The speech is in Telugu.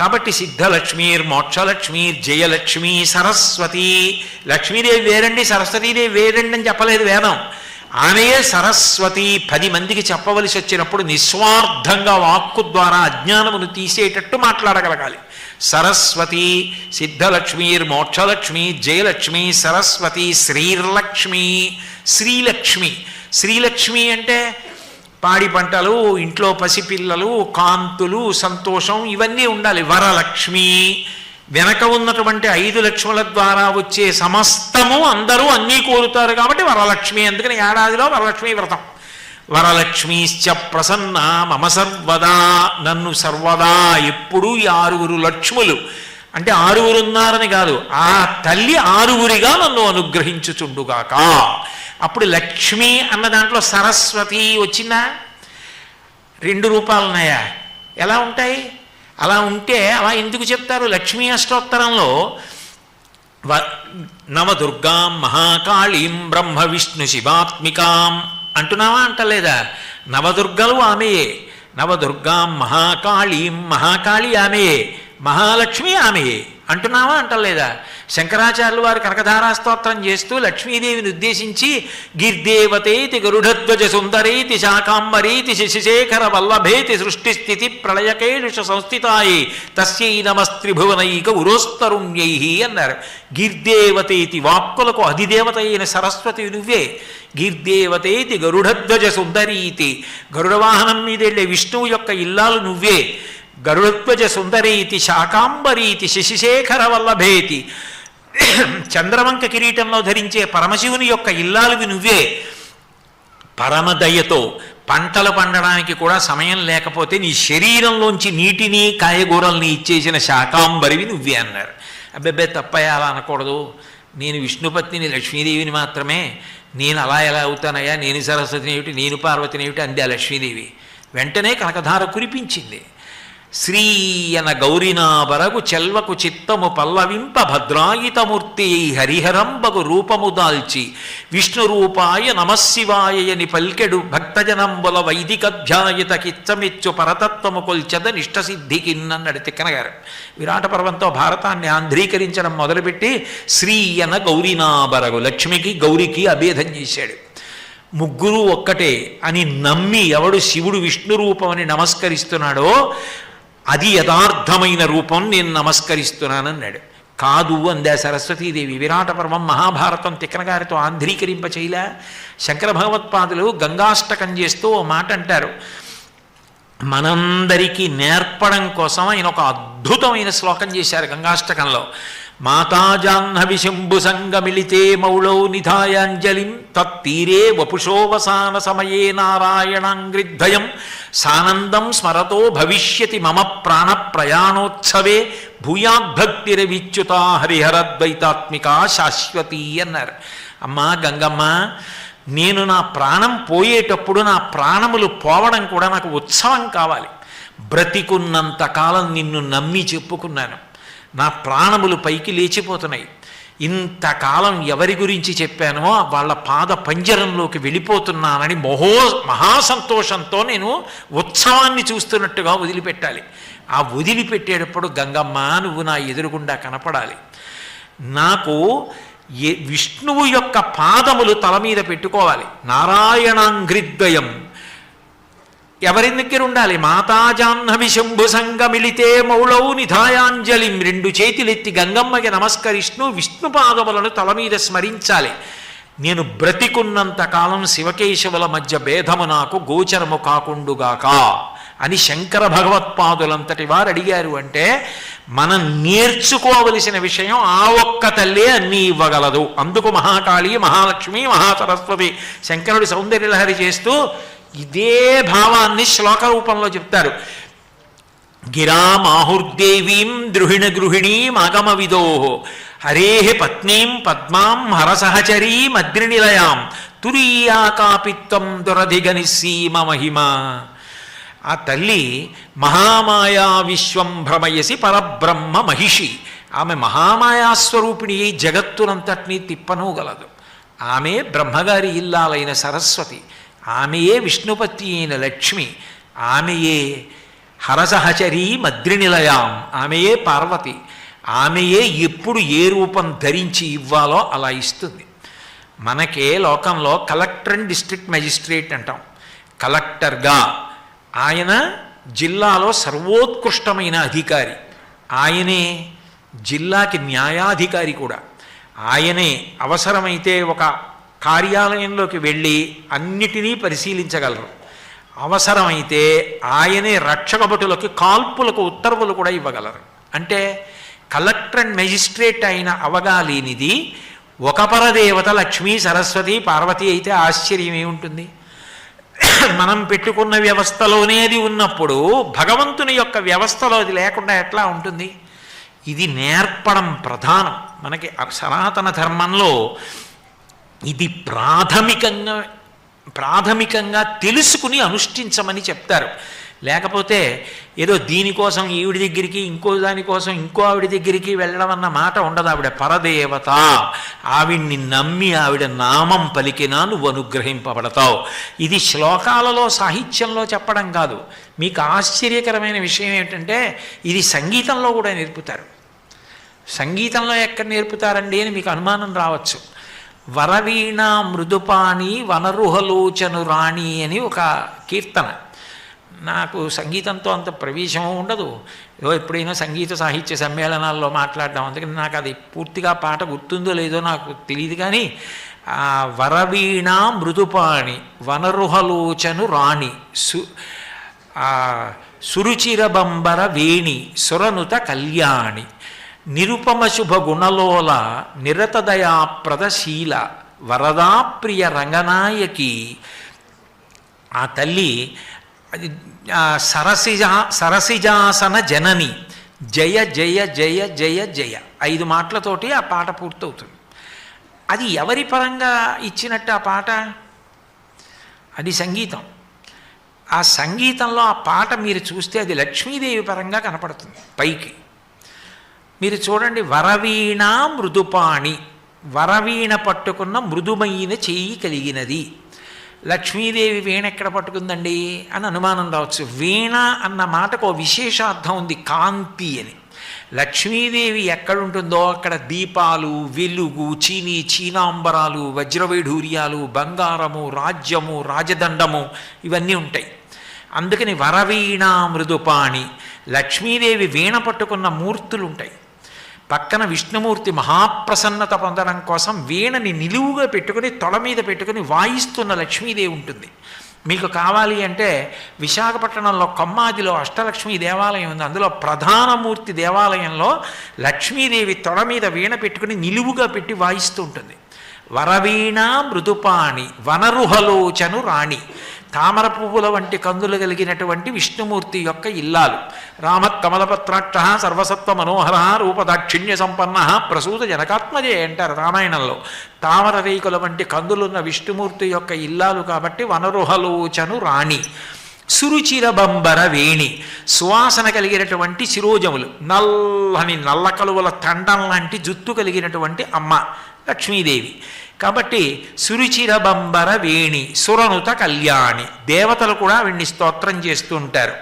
కాబట్టి సిద్ధలక్ష్మీర్ మోక్షలక్ష్మీర్ జయలక్ష్మి సరస్వతి. లక్ష్మీదేవి వేరండి సరస్వతీదేవి వేరండి అని చెప్పలేదు వేదం. ఆమెయే సరస్వతి. పది మందికి చెప్పవలసి వచ్చినప్పుడు నిస్వార్థంగా వాక్కు ద్వారా అజ్ఞానమును తీసేటట్టు మాట్లాడగలగాలి. సరస్వతి సిద్ధలక్ష్మీర్ మోక్షలక్ష్మి జయలక్ష్మి సరస్వతి శ్రీర్లక్ష్మి శ్రీలక్ష్మి. శ్రీలక్ష్మి అంటే పాడి పంటలు ఇంట్లో పసిపిల్లలు కాంతులు సంతోషం ఇవన్నీ ఉండాలి. వరలక్ష్మి. వెనక ఉన్నటువంటి ఐదు లక్ష్ముల ద్వారా వచ్చే సమస్తము అందరూ అన్నీ కోరుతారు కాబట్టి వరలక్ష్మి. అందుకని ఏడాదిలో వరలక్ష్మి వ్రతం. వరలక్ష్మీశ్చ ప్రసన్న మమ సర్వదా నన్ను సర్వదా ఎప్పుడూ ఈ ఆరుగురు లక్ష్ములు. అంటే ఆరుగురున్నారని కాదు ఆ తల్లి ఆరుగురిగా నన్ను అనుగ్రహించుచుండుగాక. అప్పుడు లక్ష్మి అన్న దాంట్లో సరస్వతి వచ్చిందా? రెండు రూపాలున్నాయా? ఎలా ఉంటాయి? అలా ఉంటే అలా ఎందుకు చెప్తారు? లక్ష్మీ అష్టోత్తరంలో వ నవదుర్గాం మహాకాళీం బ్రహ్మ విష్ణు శివాత్మికాం అంటున్నావా అంటలేదా? నవదుర్గలు ఆమెయే. నవదుర్గాం మహాకాళీం మహాకాళి ఆమెయే. మహాలక్ష్మి ఆమెయే. అంటున్నావా అంటలేదా? శంకరాచార్యులు వారు కనకధారా స్తోత్రం చేస్తూ లక్ష్మీదేవిని ఉద్దేశించి గిర్దేవతేతి గరుడధ్వజ సుందరేతి శాకాంబరీతి శశిశేఖర వల్లభేతి సృష్టి స్థితి ప్రళయకేషు సంస్థితాయి. తస్యై నమస్త్రిభువనైక ఉరోస్తరుణ్యై అన్నారు. గిర్దేవతేతి వాక్కులకు అధిదేవత అయిన సరస్వతి నువ్వే. గిర్దేవతేతి గరుడధ్వజ సుందరీతి. గరుడవాహనం మీద వెళ్ళే విష్ణువు యొక్క ఇల్లాలు నువ్వే. గరుడధ్వజ సుందరీతి శాకాంబరీతి శశిశేఖర వల్లభేతి చంద్రవంక కిరీటంలో ధరించే పరమశివుని యొక్క ఇల్లాలువి నువ్వే. పరమదయతో పంటలు పండడానికి కూడా సమయం లేకపోతే నీ శరీరంలోంచి నీటిని కాయగూరల్ని ఇచ్చేసిన శాకాంబరివి నువ్వే అన్నారు. అబ్బెబ్బే తప్పయ్యా అలా అనకూడదు. నేను విష్ణుపత్నిని లక్ష్మీదేవిని మాత్రమే. నేను అలా ఎలా అవుతానయ్యా? నేను సరస్వతిని ఏమిటి? నేను పార్వతిని ఏమిటి? అంది ఆ లక్ష్మీదేవి. వెంటనే కనకధార కురిపించింది. శ్రీయన గౌరినాబరగు చెల్వకు చిత్తము పల్లవింప భద్రాయితమూర్తి హరిహరంబగు రూపము దాల్చి విష్ణు రూపాయ నమశివాయని పల్కెడు భక్తజనంబుల వైదికధ్యాయత కిచ్చమెచ్చు పరతత్వము కొల్చద నిష్టసిద్ధికిన్నన్నాడు తిక్కనగారు. విరాట పర్వంతో భారతాన్ని ఆంధ్రీకరించడం మొదలుపెట్టి శ్రీయన గౌరినాబరగు లక్ష్మికి గౌరికి అభేదం చేశాడు. ముగ్గురు ఒక్కటే అని నమ్మి ఎవడు శివుడు విష్ణు రూపమని నమస్కరిస్తున్నాడో అది యథార్థమైన రూపం నేను నమస్కరిస్తున్నానన్నాడు. కాదు అందే సరస్వతీదేవి విరాట పర్వం మహాభారతం తిక్కనగారితో ఆంధ్రీకరింప చేయలే శంకర భగవత్పాదులు గంగాష్టకం చేస్తూ ఓ మాట అంటారు మనందరికీ నేర్పడం కోసం ఆయన ఒక అద్భుతమైన శ్లోకం చేశారు గంగాష్టకంలో. మాతాజాహ్నవి శంభు సంగమిళితే మౌళౌ నిధాయాంజలిం తత్తీరే వపుషోవసాన సమయే నారాయణాంగ్రిద్ధయం. సానందం స్మరతో భవిష్యతి మమ ప్రాణ ప్రయాణోత్సవే భూయాద్భక్తిరవిచ్యుత హరిహరద్వైతాత్మిక శాశ్వతి అన్నారు అమ్మా గంగమ్మ నేను నా ప్రాణం పోయేటప్పుడు నా ప్రాణములు పోవడం కూడా నాకు ఉత్సవం కావాలి. బ్రతికున్నంత కాలం నిన్ను నమ్మి చెప్పుకున్నాను. నా ప్రాణములు పైకి లేచిపోతున్నాయి. ఇంతకాలం ఎవరి గురించి చెప్పానో వాళ్ళ పాద పంజరంలోకి వెళ్ళిపోతున్నానని మహో మహాసంతోషంతో నేను ఉత్సవాన్ని చూస్తున్నట్టుగా వదిలిపెట్టాలి. ఆ వదిలిపెట్టేటప్పుడు గంగమ్మ నువ్వు నా ఎదురుగుండా కనపడాలి. నాకు ఏ విష్ణువు యొక్క పాదములు తల మీద పెట్టుకోవాలి. నారాయణాంగ్రిద్వయం. ఎవరి దగ్గర ఉండాలి? మాతాజాహ్నవి శంభు సంగమిళితే మౌళౌ నిధాయాంజలిం రెండు చేతులెత్తి గంగమ్మకి నమస్కరిస్తూ విష్ణుపాదములను తల మీద స్మరించాలి. నేను బ్రతికున్నంత కాలం శివకేశవుల మధ్య భేదము నాకు గోచరము కాకుండుగాక అని శంకర భగవత్పాదులంతటి వారు అడిగారు అంటే మనం నేర్చుకోవలసిన విషయం ఆ ఒక్క తల్లే అన్నీ ఇవ్వగలదు. అందుకు మహాకాళి మహాలక్ష్మి మహాసరస్వతి శంకరుడి సౌందర్యలహరి చేస్తూ ఇదే భావాన్ని శ్లోక రూపంలో చెప్తారు. గిరామాహుర్దేవీం ద్రుహిణ గృహిణీం ఆగమ విదో హరే పత్నీం పద్మాం హరసహచరీం అద్రినిలయాం తురీయాకాపిత్వం దురధిగనిసీమ మహిమ ఆ తల్లి మహామాయా విశ్వం భ్రమయసి పరబ్రహ్మ మహిషి. ఆమె మహామాయాస్వరూపిణి జగత్తునంతటినీ తిప్పనూగలదు. ఆమె బ్రహ్మగారి ఇల్లాలైన సరస్వతి. ఆమెయే విష్ణుపతి అయిన లక్ష్మి ఆమెయే హరసహచరీ మద్రినిలయాం ఆమెయే పార్వతి ఆమెయే ఎప్పుడు ఏ రూపం ధరించి ఇవ్వాలో అలా ఇస్తుంది. మనకే లోకంలో కలెక్టర్ అండ్ డిస్ట్రిక్ట్ మెజిస్ట్రేట్ అంటాం. కలెక్టర్గా ఆయన జిల్లాలో సర్వోత్కృష్టమైన అధికారి. ఆయనే జిల్లాకి న్యాయాధికారి కూడా. ఆయనే అవసరమైతే ఒక కార్యాలయంలోకి వెళ్ళి అన్నిటినీ పరిశీలించగలరు. అవసరమైతే ఆయనే రక్షకభటులకి కాల్పులకు ఉత్తర్వులు కూడా ఇవ్వగలరు. అంటే కలెక్టర్ అండ్ మెజిస్ట్రేట్ అయిన అవగాలేనిది ఒక పరదేవత లక్ష్మీ సరస్వతి పార్వతి అయితే ఆశ్చర్యం ఏముంటుంది? మనం పెట్టుకున్న వ్యవస్థలోనే అది ఉన్నప్పుడు భగవంతుని యొక్క వ్యవస్థలో అది లేకుండా ఎట్లా ఉంటుంది? ఇది నేర్పడం ప్రధానం. మనకి సనాతన ధర్మంలో ఇది ప్రాథమికంగా ప్రాథమికంగా తెలుసుకుని అనుష్ఠించమని చెప్తారు. లేకపోతే ఏదో దీనికోసం ఈవిడి దగ్గరికి ఇంకో దానికోసం ఇంకో ఆవిడ దగ్గరికి వెళ్ళడం అన్న మాట ఉండదు ఆవిడ. పరదేవత ఆవిడ్ని నమ్మి ఆవిడ నామం పలికినా నువ్వు అనుగ్రహింపబడతావు. ఇది శ్లోకాలలో సాహిత్యంలో చెప్పడం కాదు. మీకు ఆశ్చర్యకరమైన విషయం ఏంటంటే ఇది సంగీతంలో కూడా నేర్పుతారు. సంగీతంలో ఎక్కడ నేర్పుతారండి అని మీకు అనుమానం రావచ్చు. వరవీణ మృదుపాణి వనరుహలోచను రాణి అని ఒక కీర్తన. నాకు సంగీతంతో అంత ప్రవేశం ఉండదు. ఏదో ఎప్పుడైనా సంగీత సాహిత్య సమ్మేళనాల్లో మాట్లాడడం అందుకని నాకు అది పూర్తిగా పాట గుర్తుందో లేదో నాకు తెలియదు కానీ వరవీణ మృదుపాణి వనరుహలోచను రాణి సు సురుచిరబంబర వేణి సురనుత కళ్యాణి నిరుపమ శుభ గుణలోల నిరతదయాప్రదశీల వరదాప్రియ రంగనాయకి. ఆ తల్లి అది సరసిజా సరసిజాసన జనని. జయ జయ జయ జయ జయ. ఐదు మాటలతోటి ఆ పాట పూర్తవుతుంది. అది ఎవరి పరంగా ఇచ్చినట్టు ఆ పాట? అది సంగీతం. ఆ సంగీతంలో ఆ పాట మీరు చూస్తే అది లక్ష్మీదేవి పరంగా కనపడుతుంది పైకి. మీరు చూడండి వరవీణ మృదుపాణి. వరవీణ పట్టుకున్న మృదుమైన చేయి కలిగినది. లక్ష్మీదేవి వీణ ఎక్కడ పట్టుకుందండి? అని అనుమానం రావచ్చు. వీణ అన్న మాటకు ఒక విశేషార్థం ఉంది కాంతి అని. లక్ష్మీదేవి ఎక్కడుంటుందో అక్కడ దీపాలు వెలుగు చీని చీనాంబరాలు వజ్రవైఢూర్యాలు బంగారము రాజ్యము రాజదండము ఇవన్నీ ఉంటాయి. అందుకని వరవీణ మృదుపాణి. లక్ష్మీదేవి వీణ పట్టుకున్న మూర్తులు ఉంటాయి పక్కన విష్ణుమూర్తి మహాప్రసన్నత పొందడం కోసం వీణని నిలువుగా పెట్టుకుని తొల మీద పెట్టుకుని వాయిస్తున్న లక్ష్మీదేవి ఉంటుంది. మీకు కావాలి అంటే విశాఖపట్నంలో కొమ్మాదిలో అష్టలక్ష్మి దేవాలయం ఉంది. అందులో ప్రధానమూర్తి దేవాలయంలో లక్ష్మీదేవి తొడ మీద వీణ పెట్టుకుని నిలువుగా పెట్టి వాయిస్తూ ఉంటుంది. వరవీణ మృదుపాణి వనరుహలోచను రాణి. తామర పువ్వుల వంటి కందులు కలిగినటువంటి విష్ణుమూర్తి యొక్క ఇల్లాలు. రామ కమలపత్రాక్ష సర్వసత్వ మనోహర రూపదాక్షిణ్య సంపన్న ప్రసూత జనకాత్మజే అంటారు రామాయణంలో. తామర రేకుల వంటి కందులున్న విష్ణుమూర్తి యొక్క ఇల్లాలు కాబట్టి వనరుహలోచను రాణి. సురుచిరబంబర వేణి. సువాసన కలిగినటువంటి శిరోజములు. నల్లని నల్ల కలువల తండం లాంటి జుత్తు కలిగినటువంటి అమ్మ లక్ష్మీదేవి. కాబట్టి సురుచిరబంబర వేణి సురనుత కళ్యాణి దేవతలు కూడా వీణ్ణి స్తోత్రం చేస్తూ ఉంటారు.